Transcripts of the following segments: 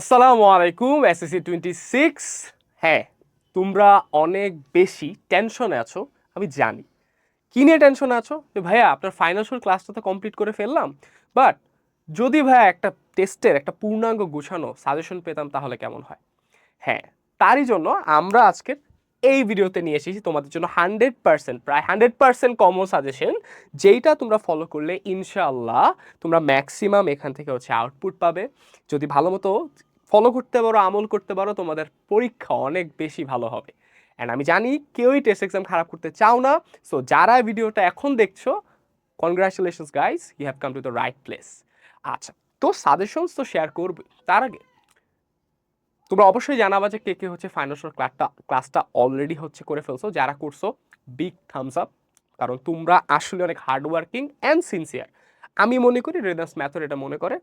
আসসালামু আলাইকুম SSC twenty six হ্যাঁ তোমরা অনেক বেশি টেনশনে আছো, আমি জানি। কী নিয়ে টেনশনে আছো? যে ভাইয়া, আপনার ফাইন্যান্সিয়াল ক্লাসটা তো কমপ্লিট করে ফেললাম। বাট যদি ভাইয়া একটা টেস্টের একটা পূর্ণাঙ্গ গুছানো সাজেশন পেতাম, তাহলে কেমন হয়? হ্যাঁ তারই জন্য আমরা আজকের এই ভিডিওতে নিয়ে এসেছি তোমাদের জন্য হান্ড্রেড পার্সেন্ট প্রায় হান্ড্রেড পার্সেন্ট কমন সাজেশন যেইটা তোমরা ফলো করলে ইনশাআল্লাহ তোমরা ম্যাক্সিমাম এখান থেকে হচ্ছে আউটপুট পাবে। যদি ভালো মতো ফলো করতে পারো, আমল করতে পারো, তোমাদের পরীক্ষা অনেক বেশি ভালো হবে। অ্যান্ড আমি জানি কেউই টেস্ট এক্সাম খারাপ করতে চাও না সো যারা ভিডিওটা এখন দেখছ congratulations guys you have come to the right place আচ্ছা তো সাজেশনস তো শেয়ার করবে তার আগে, তোমরা অবশ্যই জানাবা যে কে কে হচ্ছে ফাইন্যান্সিয়াল ক্লাসটা ক্লাসটা অলরেডি হচ্ছে করে ফেলছো, যারা করছ বিগ থামস আপ কারণ তোমরা আসলে অনেক হার্ডওয়ার্কিং অ্যান্ড সিনসিয়ার আমি মনে করি রেদাস ম্যাথড এটা মনে করে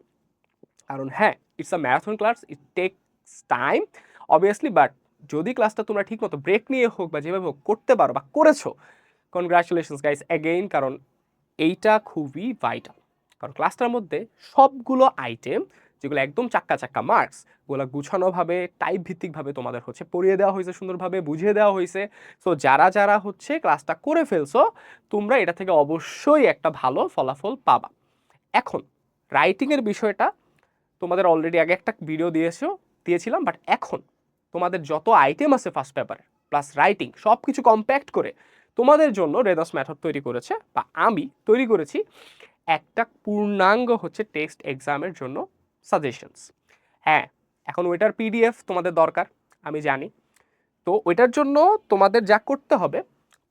কারণ হ্যাঁ it's a marathon class it takes time obviously but যদি ক্লাসটা তোমরা ঠিকমতো ব্রেক নিয়ে হোক বা যেভাবে হোক করতে পারো বা করেছ কনগ্রাচুলেশনস গাইস অ্যাগেইন কারণ এইটা খুবই ভাইটাল কারণ ক্লাসটার মধ্যে সবগুলো আইটেম যেগুলো একদম চাক্কা চাক্কা মার্কস ওগুলো গুছানোভাবে টাইপ ভিত্তিকভাবে তোমাদের হচ্ছে পড়িয়ে দেওয়া হয়েছে সুন্দরভাবে, বুঝিয়ে দেওয়া হয়েছে। সো যারা যারা হচ্ছে ক্লাসটা করে ফেলছো, তোমরা এটা থেকে অবশ্যই একটা ভালো ফলাফল পাবা। এখন রাইটিংয়ের বিষয়টা তোমাদের অলরেডি আগে একটা ভিডিও দিয়েছ, দিয়েছিলাম বাট এখন তোমাদের যত আইটেম আছে ফার্স্ট পেপারে প্লাস রাইটিং সব কিছু কম্প্যাক্ট করে তোমাদের জন্য রেদাস ম্যাথড তৈরি করেছে, বা আমি তৈরি করেছি একটা পূর্ণাঙ্গ হচ্ছে টেক্সট এক্সামের জন্য সাজেশনস হ্যাঁ এখন ওইটার পিডিএফ তোমাদের দরকার, আমি জানি। তো ওইটার জন্য তোমাদের যা করতে হবে,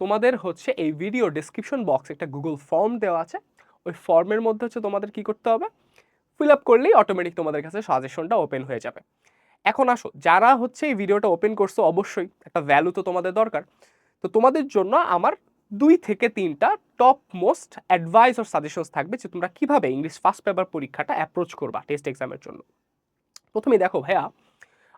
তোমাদের হচ্ছে এই ভিডিও ডিসক্রিপশন বক্স একটা গুগল ফর্ম দেওয়া আছে, ওই ফর্মের মধ্যে হচ্ছে তোমাদের কি করতে হবে ফিল আপ করলেই অটোমেটিক তোমাদের কাছে সাজেশনটা ওপেন হয়ে যাবে। এখন আসো, যারা হচ্ছে এই ভিডিওটা ওপেন করছ অবশ্যই, একটা ভ্যালু তো তোমাদের দরকার। তো তোমাদের জন্য আমার দুই থেকে তিনটা টপ মোস্ট অ্যাডভাইস আর সাজেশনস থাকবে যে তোমরা কীভাবে ইংলিশ ফার্স্ট পেপার পরীক্ষাটা অ্যাপ্রোচ করবা টেস্ট এক্সামের জন্য। প্রথমে দেখো ভাইয়া,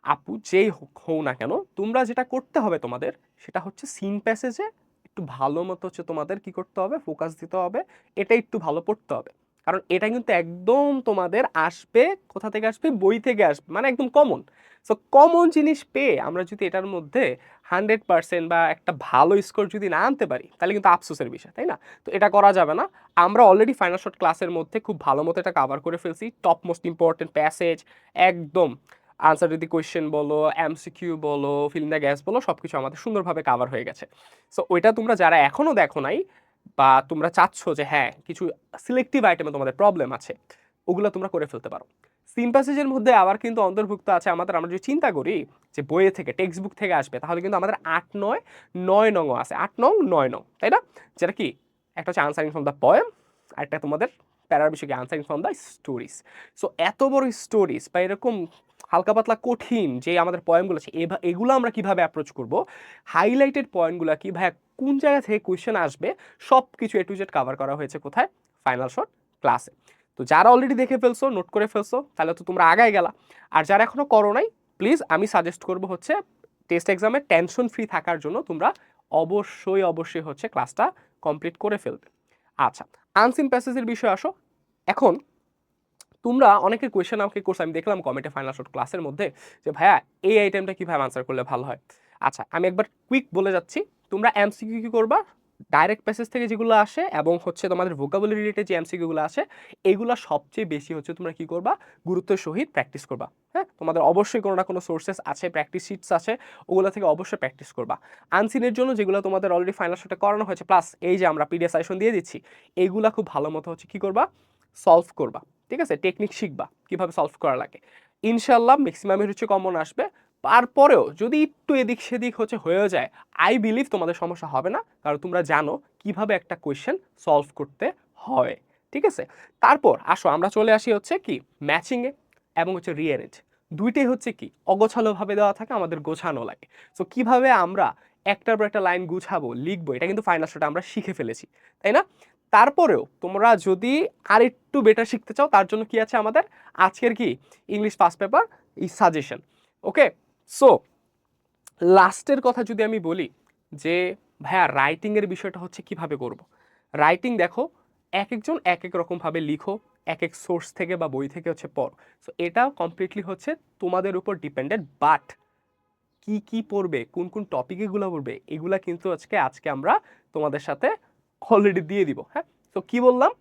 আপু যেই হোক হও না কেন, তোমরা যেটা করতে হবে তোমাদের, সেটা হচ্ছে সিন প্যাসেজে একটু ভালো মতো হচ্ছে তোমাদের কি করতে হবে ফোকাস দিতে হবে এটা একটু ভালো পড়তে হবে। কারণ এটা কিন্তু একদম তোমাদের আসবে, কোথা থেকে আসবে? বই থেকে আসবে মানে একদম কমন সো কমন জিনিস পেয়ে আমরা যদি এটার মধ্যে হান্ড্রেড পার্সেন্ট বা একটা ভালো স্কোর যদি না আনতে পারি, তাহলে কিন্তু আফসোসের বিষয়, তাই না? তো এটা করা যাবে না। আমরা অলরেডি ফাইনাল শর্ট ক্লাসের মধ্যে খুব ভালো মতো এটা কাভার করে ফেলছি। টপ মোস্ট ইম্পর্টেন্ট প্যাসেজ একদম আনসার যদি কোয়েশ্চেন বলো এমসিকিউ বলো ফিল্ম দ্য গ্যাস বলো সব কিছু আমাদের সুন্দরভাবে কাভার হয়ে গেছে। সো ওইটা তোমরা যারা এখনও দেখো নাই বা তোমরা চাচ্ছ যে হ্যাঁ কিছু সিলেক্টিভ আইটেমে তোমাদের প্রবলেম আছে, ওগুলো তোমরা করে ফেলতে পারো। সিম প্যাসেজের মধ্যে আবার কিন্তু অন্তর্ভুক্ত আছে আমাদের, আমরা যদি চিন্তা করি যে বইয়ে থেকে টেক্সট বুক থেকে আসবে, তাহলে কিন্তু আমাদের আট নয় নয় নংও আছে, আট নং, নয় নং, তাই না? যেটা কি? একটা হচ্ছে আনসারিং ফ্রম দ্য পয়েম আর একটা তোমাদের প্যারার বিষয় কি answering from the stories so এত বড় স্টোরিজ বা এরকম হালকা পাতলা কঠিন যে আমাদের পয়েন্টগুলো আছে এগুলো আমরা কীভাবে অ্যাপ্রোচ করব? হাইলাইটেড পয়েন্টগুলো কি ভাই কোন জায়গা থেকে কোয়েশ্চেন আসবে সব কিছু এ টু জেড কাভার করা হয়েছে কোথায়? ফাইনাল শট ক্লাসে তো যারা অলরেডি দেখে ফেলছো নোট করে ফেলছো, তাহলে তো তোমরা আগায় গেলা। আর যারা এখনও করো নাই প্লিজ আমি সাজেস্ট করব হচ্ছে টেস্ট এক্সামে টেনশন ফ্রি থাকার জন্য তোমরা অবশ্যই অবশ্যই হচ্ছে ক্লাসটা কমপ্লিট করে ফেলবে। আচ্ছা আনসিন প্যাসেজের বিষয়ে আসো। এখন তোমরা অনেকের কোয়েশ্চেন আমাকে করছ, আমি দেখলাম কমেন্টে ফাইনাল শর্ট ক্লাসের মধ্যে যে, ভাইয়া, এই আইটেমটা কীভাবে আনসার করলে ভালো হয়? আচ্ছা আমি একবার কুইক বলে যাচ্ছি। তোমরা এমসিকিউ কি করবা? ডাইরেক্ট প্যাসেজ থেকে যেগুলো আসে এবং হচ্ছে তোমাদের ভোকাবুলারি রিলেটেড যে এমসিকিউগুলো আসে, এগুলো সবচেয়ে বেশি হচ্ছে তোমরা কি করবা? গুরুত্বের সহিত প্র্যাকটিস করবা। হ্যাঁ? তোমাদের অবশ্যই কোনো না কোনো সোর্সেস আছে প্র্যাকটিস শিটস আছে, ওগুলো থেকে অবশ্যই প্র্যাকটিস করবা। আনসিনের জন্য যেগুলো তোমাদের অলরেডি ফাইনাল শটে করানো হয়েছে প্লাস এই যে আমরা পিডিএফ সাজেশন দিয়ে দিচ্ছি এইগুলা খুব ভালো মতো হচ্ছে কি করবা? সলভ করবা। ঠিক আছে? টেকনিক শিখবা, কীভাবে সলভ করা লাগে। ইনশাল্লাহ ম্যাক্সিমামের হচ্ছে কমন আসবে। তারপরেও যদি একটু এদিক সেদিক হচ্ছে হয়ে যায় আই বিলিভ তোমাদের সমস্যা হবে না। কারণ তোমরা জানো কীভাবে একটা কোয়েশ্চেন সলভ করতে হয়। ঠিক আছে? তারপর আসো, আমরা চলে আসি হচ্ছে কি? ম্যাচিংয়ে এবং হচ্ছে রিয়ারেঞ্জ দুইটাই হচ্ছে কি? অগোছালোভাবে দেওয়া থাকে, আমাদের গোছানো লাগে। সো কীভাবে আমরা একটার পর একটা লাইন গুছাবো, লিখব, এটা কিন্তু ফাইনাল শোটা আমরা শিখে ফেলেছি, তাই না? তারপরেও তোমরা যদি আর একটু বেটার শিখতে চাও, তার জন্য কি আছে আমাদের? আজকের কি? ইংলিশ ফার্স্ট পেপার ই সাজেশন ওকে সো লাস্টের কথা যদি আমি বলি যে, ভাইয়া রাইটিংয়ের বিষয়টা হচ্ছে কীভাবে করব? রাইটিং দেখো এক একজন এক এক রকমভাবে লিখো এক এক সোর্স থেকে বা বই থেকে হচ্ছে পড়ো। সো এটা কমপ্লিটলি হচ্ছে তোমাদের উপর ডিপেন্ডেন্ট বাট কি কি পড়বে, কোন কোন টপিকগুলো পড়বে, এগুলা কিন্তু আজকে আজকে আমরা তোমাদের সাথে অলরেডি দিয়ে দিব হ্যাঁ? তো কি বললাম?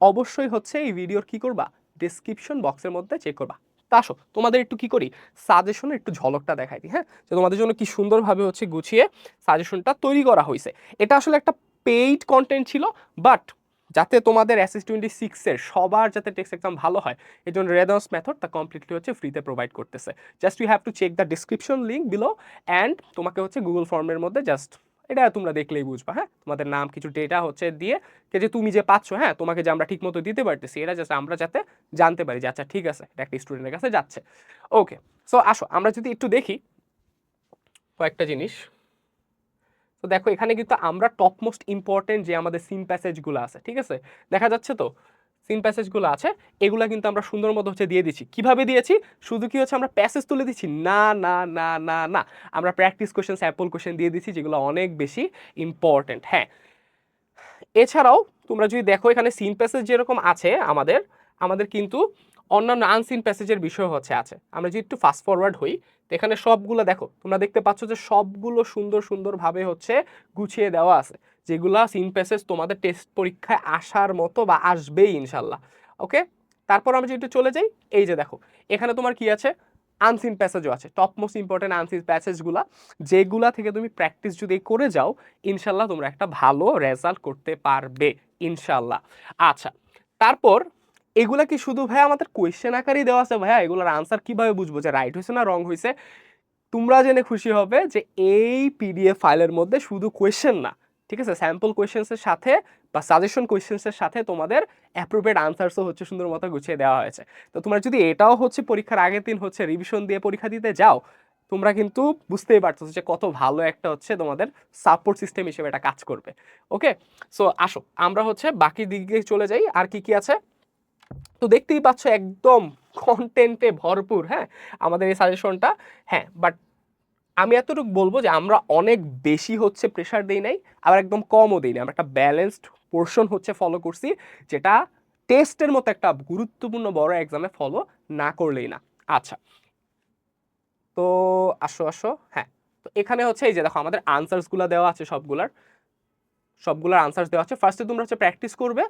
অবশ্যই হচ্ছে এই ভিডিওর কি করবা? ডিসক্রিপশন বক্সের মধ্যে চেক করবা। তা আসো, তোমাদের একটু কি করি? সাজেশনের একটু ঝলকটা দেখাই দিই হ্যাঁ? যে তোমাদের জন্য কি সুন্দরভাবে হচ্ছে গুছিয়ে সাজেশনটা তৈরি করা হয়েছে এটা আসলে একটা পেইড কন্টেন্ট ছিল বাট যাতে তোমাদের এসএস টোয়েন্টি সিক্সের সবার যাতে টেক্সট এক্সাম ভালো হয়, এই জন্য রেদন্স মেথড তা কমপ্লিটলি হচ্ছে ফ্রিতে প্রোভাইড করতেছে। Just you have to check the description link below and তোমাকে হচ্ছে গুগল ফর্মের মধ্যে জাস্ট এটা তোমরা দেখলেই বুঝবা হ্যাঁ? তোমাদের নাম, কিছু ডেটা হচ্ছে দিয়ে, কে যে তুমি যে পাচ্ছ হ্যাঁ? তোমাকে যে আমরা ঠিক মতো দিতে পারতেছি, এটা জাস্ট আমরা যাতে জানতে পারি যে আচ্ছা ঠিক আছে, এটা একটা স্টুডেন্টের কাছে যাচ্ছে। ওকে সো আসো, আমরা যদি একটু দেখি কয়েকটা জিনিস। তো দেখো, এখানে কিন্তু আমরা টপ মোস্ট ইম্পর্টেন্ট যে আমাদের সিন প্যাসেজগুলো আছে, ঠিক আছে? দেখা যাচ্ছে তো সিন প্যাসেজগুলো আছে, এগুলো কিন্তু আমরা সুন্দর মতো হচ্ছে দিয়ে দিচ্ছি। কীভাবে দিয়েছি? শুধু কি হচ্ছে আমরা প্যাসেজ তুলে দিচ্ছি? না না না না না। আমরা প্র্যাকটিস কোশ্চেন স্যাম্পল কোশ্চেন দিয়ে দিচ্ছি, যেগুলো অনেক বেশি ইম্পর্টেন্ট হ্যাঁ। এছাড়াও তোমরা যদি দেখো এখানে সিন প্যাসেজ যেরকম আছে আমাদের আমাদের কিন্তু অন্যান্য আনসিন প্যাসেজের বিষয় হচ্ছে আছে। আমরা যদি একটু ফাস্ট ফরওয়ার্ড হই এখানে সবগুলো দেখো, তোমরা দেখতে পাচ্ছ যে সবগুলো সুন্দর সুন্দরভাবে হচ্ছে গুছিয়ে দেওয়া আছে। যেগুলা সিন প্যাসেজ তোমাদের টেস্ট পরীক্ষায় আসার মতো বা আসবেই ইনশাল্লাহ ওকে তারপর আমি যদি চলে যাই, এই যে দেখো, এখানে তোমার কি আছে? আনসিন প্যাসেজও আছে টপ মোস্ট ইম্পর্টেন্ট আনসিন প্যাসেজগুলা যেগুলা থেকে তুমি প্র্যাকটিস যদি করে যাও, ইনশাল্লাহ তোমরা একটা ভালো রেজাল্ট করতে পারবে, ইনশাল্লাহ। আচ্ছা তারপর এগুলা কি শুধু ভাই আমাদের কোয়েশ্চেন আকারেই দেওয়া আছে ভাইয়া? এগুলোর আনসার কীভাবে বুঝব যে রাইট হয়েছে না রং হয়েছে? তোমরা জেনে খুশি হবে যে এই পিডিএফ ফাইলের মধ্যে শুধু কোয়েশ্চেন না ঠিক আছে? স্যাম্পল কোয়েশ্চেন্সের সাথে বা সাজেশন কোয়েশ্চেন্সের সাথে তোমাদের অ্যাপ্রোপ্রিয়েট আনসার্সও হচ্ছে সুন্দর মতো গুছিয়ে দেওয়া হয়েছে। তো তোমরা যদি এটাও হচ্ছে পরীক্ষার আগের দিন হচ্ছে রিভিশন দিয়ে পরীক্ষা দিতে যাও, তোমরা কিন্তু বুঝতেই পারছ যে কত ভালো একটা হচ্ছে তোমাদের সাপোর্ট সিস্টেম হিসেবে এটা কাজ করবে। ওকে সো আসো, আমরা হচ্ছে বাকি দিকে চলে যাই, আর কি কি আছে? তো দেখতেই পাচ্ছ একদম কন্টেন্টে ভরপুর হ্যাঁ? আমাদের এই সাজেশনটা হ্যাঁ বাট আমি এতটুকু বলব যে আমরা অনেক বেশি হচ্ছে প্রেশার দেই নাই, আবার একদম কমও দিই না আমরা একটা ব্যালেন্সড পোর্শন হচ্ছে ফলো করছি, যেটা টেস্টের মতো একটা গুরুত্বপূর্ণ বড় এক্সামে ফলো না করলেই না। আচ্ছা। তো আসো আসো। হ্যাঁ। তো এখানে হচ্ছে এই যে দেখো, আমাদের আনসার্সগুলো দেওয়া আছে সবগুলার। সবগুলোর আনসার্স দেওয়া আছে। ফার্স্টে তোমরা হচ্ছে প্র্যাকটিস করবে।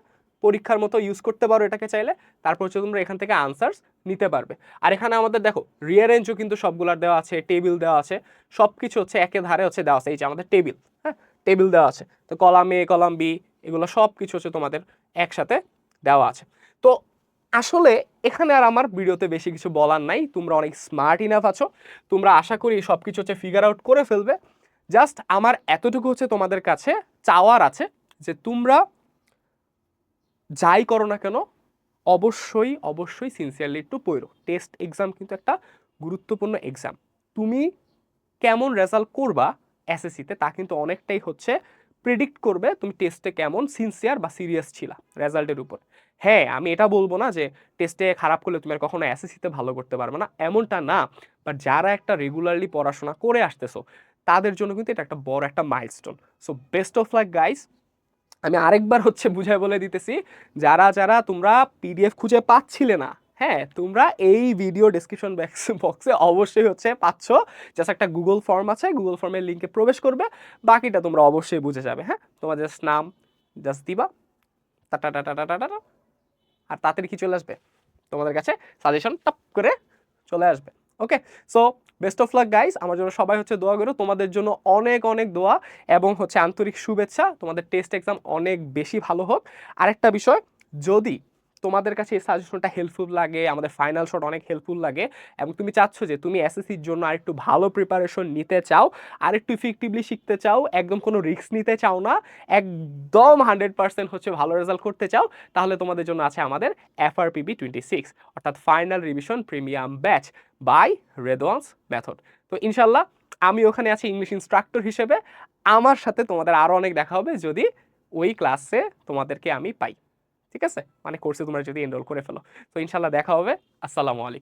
পরীক্ষার মতো ইউজ করতে পারো এটাকে চাইলে, তারপর হচ্ছে তোমরা এখান থেকে আনসার্স নিতে পারবে। আর এখানে আমাদের দেখো রিয়ারেঞ্জও কিন্তু সবগুলার দেওয়া আছে টেবিল দেওয়া আছে সব কিছু হচ্ছে একে ধারে হচ্ছে দেওয়া আছে, এই যে আমাদের টেবিল হ্যাঁ? টেবিল দেওয়া আছে। তো কলাম এ কলাম বি এগুলো সব কিছু হচ্ছে তোমাদের একসাথে দেওয়া আছে। তো আসলে এখানে আর আমার ভিডিওতে বেশি কিছু বলার নাই, তোমরা অনেক স্মার্ট ইনাফ আছো, তোমরা আশা করি সব কিছু হচ্ছে ফিগার আউট করে ফেলবে। জাস্ট আমার এতটুকু হচ্ছে তোমাদের কাছে চাওয়ার আছে যে তোমরা যাই করো না কেন, অবশ্যই অবশ্যই সিনসিয়ারলি একটু পড়ো। টেস্ট এক্সাম কিন্তু একটা গুরুত্বপূর্ণ এক্সাম তুমি কেমন রেজাল্ট করবা এসএসসিতে তা কিন্তু অনেকটাই হচ্ছে প্রেডিক্ট করবে তুমি টেস্টে কেমন সিনসিয়ার বা সিরিয়াস ছিলা রেজাল্টের উপর। হ্যাঁ আমি এটা বলব না যে টেস্টে খারাপ করলে তুমি আর কখনো এসএসসিতে ভালো করতে পারবে না, এমনটা না। বাট যারা একটা রেগুলারলি পড়াশোনা করে আসতেছো, তাদের জন্য কিন্তু এটা একটা বড় একটা milestone so best of luck guys আমি আরেকবার হচ্ছে বুঝাই বলে দিতেছি, যারা যারা তোমরা পিডিএফ খুঁজে পাচ্ছিলে না হ্যাঁ তোমরা এই ভিডিও ডিসক্রিপশন বক্সে অবশ্যই হচ্ছে পাচ্ছ। জাস্ট একটা গুগল ফর্ম আছে গুগল ফর্মের লিঙ্কে প্রবেশ করবে, বাকিটা তোমরা অবশ্যই বুঝে যাবে হ্যাঁ? তোমার জাস্ট নাম just tata tata tata tata tata আর তাড়াতাড়ি কি চলে আসবে? তোমাদের কাছে সাজেশন টপ করে চলে আসবে okay so best of luck guys আমার জন্য সবাই হচ্ছে দোয়া করো। তোমাদের জন্য অনেক অনেক দোয়া এবং হচ্ছে আন্তরিক শুভেচ্ছা। তোমাদের টেস্ট এক্সাম অনেক বেশি ভালো হোক। আরেকটা বিষয়, যদি তোমাদের কাছে এই সাজেশনটা হেল্পফুল লাগে, আমাদের ফাইনাল শট অনেক হেল্পফুল লাগে এবং তুমি চাচ্ছ যে তুমি এসএসসির জন্য আরেকটু ভালো প্রিপারেশন নিতে চাও আর একটু ইফেক্টিভলি শিখতে চাও, একদম কোনো রিস্ক নিতে চাও না, একদম হান্ড্রেড পার্সেন্ট হচ্ছে ভালো রেজাল্ট করতে চাও, তাহলে তোমাদের জন্য আছে আমাদের এফআরপিবি টোয়েন্টি সিক্স অর্থাৎ final revision premium batch by Redwan's method তো ইনশাল্লাহ আমি ওখানে আছি ইংলিশ ইনস্ট্রাক্টর হিসেবে, আমার সাথে তোমাদের আরও অনেক দেখা হবে যদি ওই ক্লাসে তোমাদেরকে আমি পাই। ঠিক আছে? মানে কোর্সে তোমরা যদি এনরোল করে ফেলো। তো ইনশাল্লাহ দেখা হবে। আসসালামু আলাইকুম।